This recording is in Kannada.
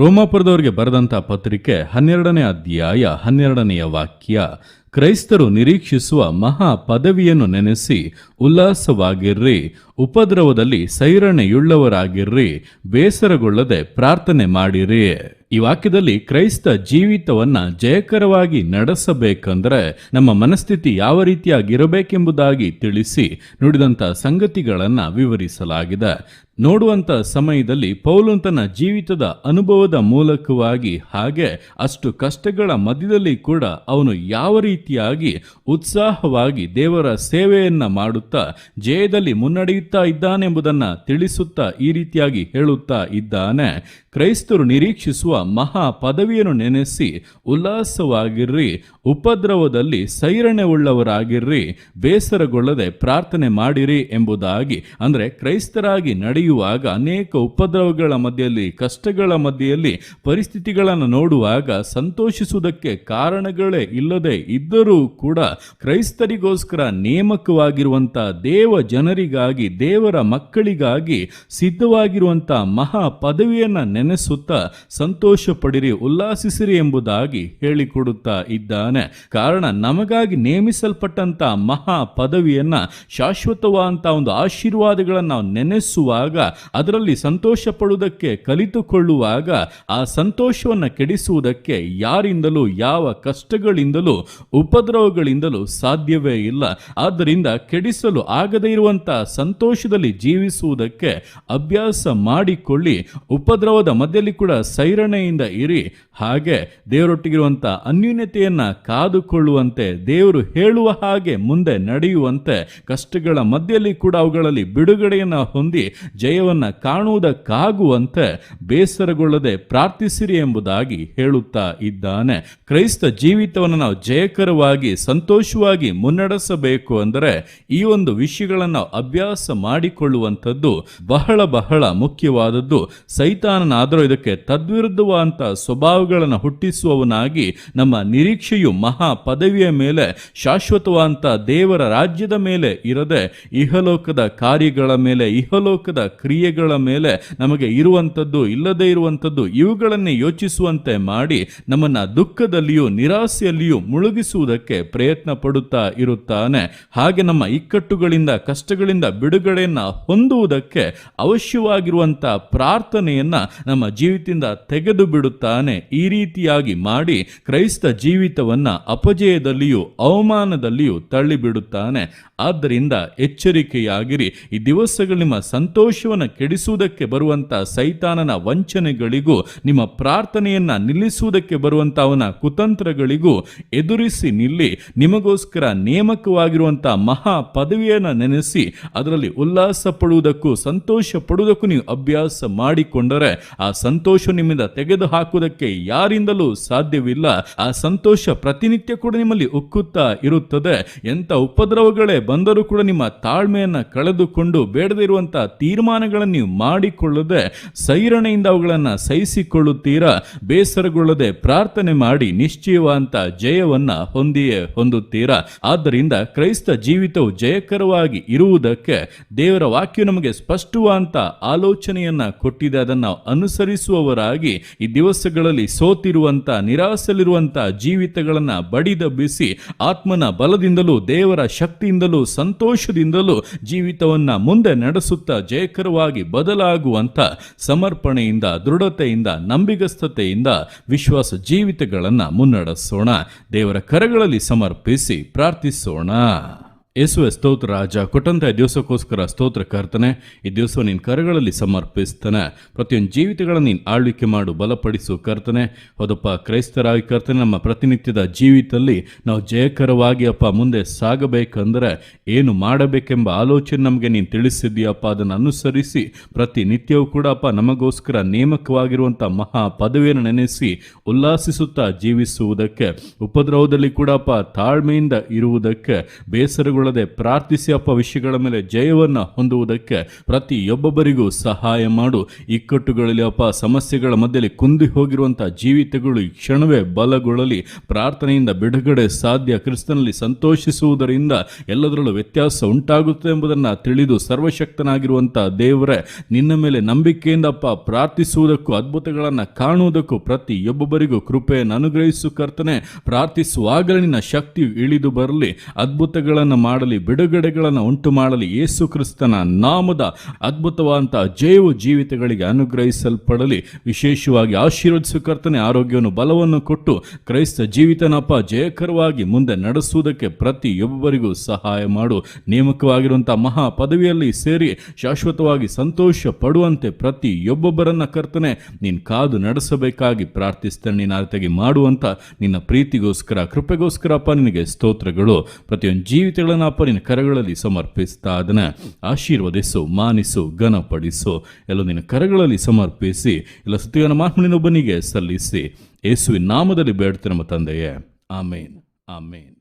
ರೋಮಾಪುರದವರಿಗೆ ಬರೆದಂಥ ಪತ್ರಿಕೆ ಹನ್ನೆರಡನೇ ಅಧ್ಯಾಯ ಹನ್ನೆರಡನೆಯ ವಾಕ್ಯ, ಕ್ರೈಸ್ತರು ನಿರೀಕ್ಷಿಸುವ ಮಹಾ ಪದವಿಯನ್ನು ನೆನೆಸಿ ಉಲ್ಲಾಸವಾಗಿರ್ರಿ. ಉಪದ್ರವದಲ್ಲಿ ಸೈರಣೆಯುಳ್ಳವರಾಗಿರ್ರಿ. ಬೇಸರಗೊಳ್ಳದೆ ಪ್ರಾರ್ಥನೆ ಮಾಡಿರಿ. ಈ ವಾಕ್ಯದಲ್ಲಿ ಕ್ರೈಸ್ತ ಜೀವಿತವನ್ನ ಜಯಕರವಾಗಿ ನಡೆಸಬೇಕಂದ್ರೆ ನಮ್ಮ ಮನಸ್ಥಿತಿ ಯಾವ ರೀತಿಯಾಗಿರಬೇಕೆಂಬುದಾಗಿ ತಿಳಿಸಿ ನುಡಿದಂಥ ಸಂಗತಿಗಳನ್ನ ವಿವರಿಸಲಾಗಿದೆ. ನೋಡುವಂತ ಸಮಯದಲ್ಲಿ ಪೌಲು ತನ್ನ ಜೀವಿತದ ಅನುಭವದ ಮೂಲಕವಾಗಿ ಹಾಗೆ ಅಷ್ಟು ಕಷ್ಟಗಳ ಮಧ್ಯದಲ್ಲಿ ಕೂಡ ಅವನು ಯಾವ ರೀತಿಯಾಗಿ ಉತ್ಸಾಹವಾಗಿ ದೇವರ ಸೇವೆಯನ್ನ ಮಾಡುತ್ತಾ, ಜಯದಲ್ಲಿ ಮುನ್ನಡೆಯುತ್ತಾ ಇದ್ದಾನೆಂಬುದನ್ನ ತಿಳಿಸುತ್ತಾ ಈ ರೀತಿಯಾಗಿ ಹೇಳುತ್ತಾ ಇದ್ದಾನೆ. ಕ್ರೈಸ್ತರು ನಿರೀಕ್ಷಿಸುವ ಮಹಾ ಪದವಿಯನ್ನು ನೆನೆಸಿ, ಉಲ್ಲಾಸವಾಗಿರ್ರಿ, ಉಪದ್ರವದಲ್ಲಿ ಸೈರಣೆ ಉಳ್ಳವರಾಗಿರ್ರಿ ಬೇಸರಗೊಳ್ಳದೆ ಪ್ರಾರ್ಥನೆ ಮಾಡಿರಿ ಎಂಬುದಾಗಿ, ಅಂದ್ರೆ ಕ್ರೈಸ್ತರಾಗಿ ನಡೆಯುವಾಗ ಅನೇಕ ಉಪದ್ರವಗಳ ಮಧ್ಯೆಯಲ್ಲಿ, ಕಷ್ಟಗಳ ಮಧ್ಯೆಯಲ್ಲಿ ಪರಿಸ್ಥಿತಿಗಳನ್ನು ನೋಡುವಾಗ ಸಂತೋಷಿಸುವುದಕ್ಕೆ ಕಾರಣಗಳೇ ಇಲ್ಲದೆ ಇದ್ದರೂ ಕೂಡ ಕ್ರೈಸ್ತರಿಗೋಸ್ಕರ ನೇಮಕವಾಗಿರುವಂತ ದೇವ ಜನರಿಗಾಗಿ, ದೇವರ ಮಕ್ಕಳಿಗಾಗಿ ಸಿದ್ಧವಾಗಿರುವಂತ ಮಹಾ ಪದವಿಯನ್ನು ನೆನೆಸುತ್ತಾ ಸಂತೋಷ ಪಡಿರಿ ಉಲ್ಲಾಸಿಸಿರಿ ಎಂಬುದಾಗಿ ಹೇಳಿಕೊಡುತ್ತಾ ಇದ್ದಾನೆ. ಕಾರಣ ನಮಗಾಗಿ ನೇಮಿಸಲ್ಪಟ್ಟಂತ ಮಹಾ ಪದವಿಯನ್ನ ಶಾಶ್ವತವಾದಂಥ ಒಂದು ಆಶೀರ್ವಾದಗಳನ್ನು ನಾವು ನೆನೆಸುವಾಗ ಅದರಲ್ಲಿ ಸಂತೋಷ ಪಡುವುದಕ್ಕೆ ಕಲಿತುಕೊಳ್ಳುವಾಗ ಆ ಸಂತೋಷವನ್ನು ಕೆಡಿಸುವುದಕ್ಕೆ ಯಾರಿಂದಲೂ, ಯಾವ ಕಷ್ಟಗಳಿಂದಲೂ, ಉಪದ್ರವಗಳಿಂದಲೂ ಸಾಧ್ಯವೇ ಇಲ್ಲ. ಆದ್ದರಿಂದ ಕೆಡಿಸಲು ಆಗದೇ ಇರುವಂತ ಸಂತೋಷದಲ್ಲಿ ಜೀವಿಸುವುದಕ್ಕೆ ಅಭ್ಯಾಸ ಮಾಡಿಕೊಳ್ಳಿ. ಉಪದ್ರವದ ಮಧ್ಯದಲ್ಲಿ ಕೂಡ ಸೈರಣೆಯಿಂದ ಇರಿ. ಹಾಗೆ ದೇವರೊಟ್ಟಿಗಿರುವಂತ ಅನ್ಯೂನ್ಯತೆಯನ್ನ ಕಾದುಕೊಳ್ಳುವಂತೆ ದೇವರು ಹೇಳುವ ಹಾಗೆ ಮುಂದೆ ನಡೆಯುವಂತೆ ಕಷ್ಟಗಳ ಮಧ್ಯದಲ್ಲಿ ಕೂಡ ಅವುಗಳಲ್ಲಿ ಬಿಡುಗಡೆಯನ್ನ ಹೊಂದಿ ಜಯವನ್ನ ಕಾಣುವುದಕ್ಕಾಗುವಂತೆ ಬೇಸರಗೊಳ್ಳದೆ ಪ್ರಾರ್ಥಿಸಿರಿ ಎಂಬುದಾಗಿ ಹೇಳುತ್ತಾ ಇದ್ದಾನೆ. ಕ್ರೈಸ್ತ ಜೀವಿತವನ್ನು ನಾವು ಜಯಕರವಾಗಿ, ಸಂತೋಷವಾಗಿ ಮುನ್ನಡೆಸಬೇಕು ಅಂದರೆ ಈ ಒಂದು ವಿಷಯಗಳನ್ನು ಅಭ್ಯಾಸ ಮಾಡಿಕೊಳ್ಳುವಂಥದ್ದು ಬಹಳ ಬಹಳ ಮುಖ್ಯವಾದದ್ದು. ಸೈತಾನನಾದರೂ ಇದಕ್ಕೆ ತದ್ವಿರುದ್ಧವಾದಂಥ ಸ್ವಭಾವಗಳನ್ನು ಹುಟ್ಟಿಸುವವನಾಗಿ ನಮ್ಮ ನಿರೀಕ್ಷೆಯು ಮಹಾ ಪದವಿಯ ಮೇಲೆ, ಶಾಶ್ವತವಾದಂಥ ದೇವರ ರಾಜ್ಯದ ಮೇಲೆ ಇರದೆ ಇಹಲೋಕದ ಕಾರ್ಯಗಳ ಮೇಲೆ, ಇಹಲೋಕದ ಕ್ರಿಯೆಗಳ ಮೇಲೆ ನಮಗೆ ಇರುವಂಥದ್ದು, ಇಲ್ಲದೇ ಇರುವಂಥದ್ದು, ಇವುಗಳನ್ನೇ ಯೋಚಿಸುವಂತೆ ಮಾಡಿ ನಮ್ಮನ್ನು ದುಃಖದಲ್ಲಿಯೂ, ನಿರಾಸೆಯಲ್ಲಿಯೂ ಮುಳುಗಿಸುವುದಕ್ಕೆ ಪ್ರಯತ್ನ ಪಡುತ್ತಾ ಇರುತ್ತಾನೆ. ಹಾಗೆ ನಮ್ಮ ಇಕ್ಕಟ್ಟುಗಳಿಂದ, ಕಷ್ಟಗಳಿಂದ ಬಿಡುಗಡೆಯನ್ನು ಹೊಂದುವುದಕ್ಕೆ ಅವಶ್ಯವಾಗಿರುವಂಥ ಪ್ರಾರ್ಥನೆಯನ್ನ ನಮ್ಮ ಜೀವಿತದಿಂದ ತೆಗೆದು ಬಿಡುತ್ತಾನೆ. ಈ ರೀತಿಯಾಗಿ ಮಾಡಿ ಕ್ರೈಸ್ತ ಜೀವಿತವನ್ನ ಅಪಜಯದಲ್ಲಿಯೂ, ಅವಮಾನದಲ್ಲಿಯೂ ತಳ್ಳಿಬಿಡುತ್ತಾನೆ. ಆದ್ದರಿಂದ ಎಚ್ಚರಿಕೆಯಾಗಿರಿ. ಈ ದಿವಸಗಳು ನಿಮ್ಮ ಸಂತೋಷವನ್ನು ಕೆಡಿಸುವುದಕ್ಕೆ ಬರುವಂತ ಸೈತಾನನ ವಂಚನೆಗಳಿಗೂ, ನಿಮ್ಮ ಪ್ರಾರ್ಥನೆಯನ್ನ ನಿಲ್ಲಿಸುವುದಕ್ಕೆ ಬರುವಂತ ಅವನ ಕುತಂತ್ರಗಳಿಗೂ ಎದುರಿಸಿ ನಿಲ್ಲಿ, ನಿಮಗೋಸ್ಕರ ನೇಮಕವಾಗಿರುವಂತ ಮಹಾ ಪದವಿಯನ್ನು ನೆನೆಸಿ, ಅದರಲ್ಲಿ ಉಲ್ಲಾಸ ಪಡುವುದಕ್ಕೂ ಸಂತೋಷ ಪಡುವುದಕ್ಕೂ ನೀವು ಅಭ್ಯಾಸ ಮಾಡಿಕೊಂಡರೆ, ಆ ಸಂತೋಷ ನಿಮ್ಮಿಂದ ತೆಗೆದು ಹಾಕುವುದಕ್ಕೆ ಯಾರಿಂದಲೂ ಸಾಧ್ಯವಿಲ್ಲ. ಆ ಸಂತೋಷ ಪ್ರತಿನಿತ್ಯ ಕೂಡ ನಿಮ್ಮಲ್ಲಿ ಉಕ್ಕುತ್ತಾ ಇರುತ್ತದೆ. ಎಂತ ಉಪದ್ರವಗಳೇ ಬಂದರೂ ಕೂಡ ನಿಮ್ಮ ತಾಳ್ಮೆಯನ್ನ ಕಳೆದುಕೊಂಡು ಬೇಡದೇ ಇರುವಂತಹ ತೀರ್ಮಾನಗಳನ್ನು ನೀವು ಮಾಡಿಕೊಳ್ಳದೆ ಸೈರಣೆಯಿಂದ ಅವುಗಳನ್ನು ಸಹಿಸಿಕೊಳ್ಳುತ್ತೀರಾ? ಬೇಸರಗೊಳ್ಳದೆ ಪ್ರಾರ್ಥನೆ ಮಾಡಿ ನಿಶ್ಚಯವಾದಂತ ಜಯವನ್ನ ಹೊಂದಿಯೇ ಹೊಂದುತ್ತೀರಾ? ಆದ್ದರಿಂದ ಕ್ರೈಸ್ತ ಜೀವಿತವು ಜಯಕರವಾಗಿ ಇರುವುದಕ್ಕೆ ದೇವರ ವಾಕ್ಯ ನಮಗೆ ಸ್ಪಷ್ಟವಾದಂತ ಆಲೋಚನೆಯನ್ನ ಕೊಟ್ಟಿದೆ. ಅದನ್ನು ಅನುಸರಿಸುವವರಾಗಿ ಈ ದಿವಸಗಳಲ್ಲಿ ಸೋತಿರುವಂತ ನಿರಾಸಲಿರುವಂತ ಜೀವಿತಗಳನ್ನ ಬಡಿದಬ್ಬಿಸಿ ಆತ್ಮನ ಬಲದಿಂದಲೂ ದೇವರ ಶಕ್ತಿಯಿಂದಲೂ ಸಂತೋಷದಿಂದಲೂ ಜೀವಿತವನ್ನ ಮುಂದೆ ನಡೆಸುತ್ತಾ ಜಯಕರವಾಗಿ ಬದಲಾಗುವಂತ ಸಮರ್ಪಣೆಯಿಂದ ದೃಢತೆಯಿಂದ ನಂಬಿಗಸ್ತತೆಯಿಂದ ವಿಶ್ವಾಸ ಜೀವಿತಗಳನ್ನು ಮುನ್ನಡೆಸೋಣ. ದೇವರ ಕರಗಳಲ್ಲಿ ಸಮರ್ಪಿಸಿ ಪ್ರಾರ್ಥಿಸೋಣ. ಯೇಸುವೆ ಸ್ತೋತ್ರ, ರಾಜ ಕೊಟ್ಟಂತಹ ದಿವಸಕ್ಕೋಸ್ಕರ ಸ್ತೋತ್ರ ಕರ್ತನೆ, ಈ ದಿವಸ ನಿನ್ನ ಕರಗಳಲ್ಲಿ ಸಮರ್ಪಿಸ್ತಾನೆ. ಪ್ರತಿಯೊಂದು ಜೀವಿತಗಳನ್ನು ನೀನು ಆಳ್ವಿಕೆ ಮಾಡು, ಬಲಪಡಿಸು ಕರ್ತನೆ. ಹೌದಪ್ಪ, ಕ್ರೈಸ್ತರಾಗಿ ಕರ್ತನೆ, ನಮ್ಮ ಪ್ರತಿನಿತ್ಯದ ಜೀವಿತದಲ್ಲಿ ನಾವು ಜಯಕರವಾಗಿ ಅಪ್ಪ ಮುಂದೆ ಸಾಗಬೇಕಂದ್ರೆ ಏನು ಮಾಡಬೇಕೆಂಬ ಆಲೋಚನೆ ನಮಗೆ ನೀನು ತಿಳಿಸಿದ್ದೀಯಪ್ಪ. ಅದನ್ನು ಅನುಸರಿಸಿ ಪ್ರತಿನಿತ್ಯವೂ ಕೂಡ ಅಪ್ಪ ನಮಗೋಸ್ಕರ ನೇಮಕವಾಗಿರುವಂಥ ಮಹಾ ಪದವಿಯನ್ನು ನೆನೆಸಿ ಉಲ್ಲಾಸಿಸುತ್ತಾ ಜೀವಿಸುವುದಕ್ಕೆ, ಉಪದ್ರವದಲ್ಲಿ ಕೂಡ ಅಪ್ಪ ತಾಳ್ಮೆಯಿಂದ ಇರುವುದಕ್ಕೆ ಬೇಸರಗಳು ಕಡಿಮೆಗೊಳ್ಳದೆ ಪ್ರಾರ್ಥಿಸಿ ಅಪ್ಪ ವಿಷಯಗಳ ಮೇಲೆ ಜಯವನ್ನು ಹೊಂದುವುದಕ್ಕೆ ಪ್ರತಿಯೊಬ್ಬೊಬ್ಬರಿಗೂ ಸಹಾಯ ಮಾಡು. ಇಕ್ಕಟ್ಟುಗಳಲ್ಲಿ ಅಪ್ಪ ಸಮಸ್ಯೆಗಳ ಮಧ್ಯದಲ್ಲಿ ಕುಂದಿ ಹೋಗಿರುವಂಥ ಜೀವಿತಗಳು ಈ ಕ್ಷಣವೇ ಬಲಗೊಳ್ಳಲಿ. ಪ್ರಾರ್ಥನೆಯಿಂದ ಬಿಡುಗಡೆ ಸಾಧ್ಯ. ಕ್ರಿಸ್ತನಲ್ಲಿ ಸಂತೋಷಿಸುವುದರಿಂದ ಎಲ್ಲದರಲ್ಲೂ ವ್ಯತ್ಯಾಸ ಉಂಟಾಗುತ್ತೆ ಎಂಬುದನ್ನು ತಿಳಿದು ಸರ್ವಶಕ್ತನಾಗಿರುವಂಥ ದೇವರೇ, ನಿನ್ನ ಮೇಲೆ ನಂಬಿಕೆಯಿಂದ ಅಪ್ಪ ಪ್ರಾರ್ಥಿಸುವುದಕ್ಕೂ ಅದ್ಭುತಗಳನ್ನು ಕಾಣುವುದಕ್ಕೂ ಪ್ರತಿಯೊಬ್ಬೊಬ್ಬರಿಗೂ ಕೃಪೆಯನ್ನು ಅನುಗ್ರಹಿಸು ಕರ್ತನೆ. ಪ್ರಾರ್ಥಿಸುವಾಗಲೇ ನಿನ್ನ ಶಕ್ತಿಯು ಇಳಿದು ಬರಲಿ. ಅದ್ಭುತಗಳನ್ನು ಮಾಡಲಿ, ಬಿಡುಗಡೆಗಳನ್ನು ಉಂಟು ಮಾಡಲಿ ಯೇಸು ಕ್ರಿಸ್ತನ ನಾಮದ ಅದ್ಭುತವಾದಂಥ ಜೈವ ಜೀವಿತಗಳಿಗೆ ಅನುಗ್ರಹಿಸಲ್ಪಡಲಿ. ವಿಶೇಷವಾಗಿ ಆಶೀರ್ವದಿಸು ಕರ್ತನೆ, ಆರೋಗ್ಯವನ್ನು, ಬಲವನ್ನು ಕೊಟ್ಟು ಕ್ರೈಸ್ತ ಜೀವಿತನಪ್ಪ, ಜಯಕರವಾಗಿ ಮುಂದೆ ನಡೆಸುವುದಕ್ಕೆ ಪ್ರತಿಯೊಬ್ಬರಿಗೂ ಸಹಾಯ ಮಾಡು. ನೇಮಕವಾಗಿರುವಂಥ ಮಹಾ ಪದವಿಯಲ್ಲಿ ಸೇರಿ ಶಾಶ್ವತವಾಗಿ ಸಂತೋಷ ಪಡುವಂತೆ ಪ್ರತಿಯೊಬ್ಬೊಬ್ಬರನ್ನ ಕರ್ತನೆ, ನೀನು ಕಾದು ನಡೆಸಬೇಕಾಗಿ ಪ್ರಾರ್ಥಿಸ್ತೇನೆ. ನೀನು ಆರತೆಗೆ ಮಾಡುವಂಥ ನಿನ್ನ ಪ್ರೀತಿಗೋಸ್ಕರ ಕೃಪೆಗೋಸ್ಕರ ಅಪ್ಪ ನಿನಗೆ ಸ್ತೋತ್ರಗಳು. ಪ್ರತಿಯೊಂದು ಜೀವಿತಗಳನ್ನು ನಿನ್ನ ಕರಗಳಲ್ಲಿ ಸಮರ್ಪಿಸ್ತಾ ಅದನ್ನು ಆಶೀರ್ವದಿಸು, ಮಾನಿಸು, ಘನಪಡಿಸು. ಎಲ್ಲ ನಿನ್ನ ಕರಗಳಲ್ಲಿ ಸಮರ್ಪಿಸಿ, ಎಲ್ಲ ಸುತ್ತಿಗನ ಮಾತ್ಮನಿನೊಬ್ಬನಿಗೆ ಸಲ್ಲಿಸಿ. ಯೇಸುವಿನ ನಾಮದಲ್ಲಿ ನಮ್ಮ ತಂದೆಯೇ. ಆಮೇನ್. ಆಮೇನ್.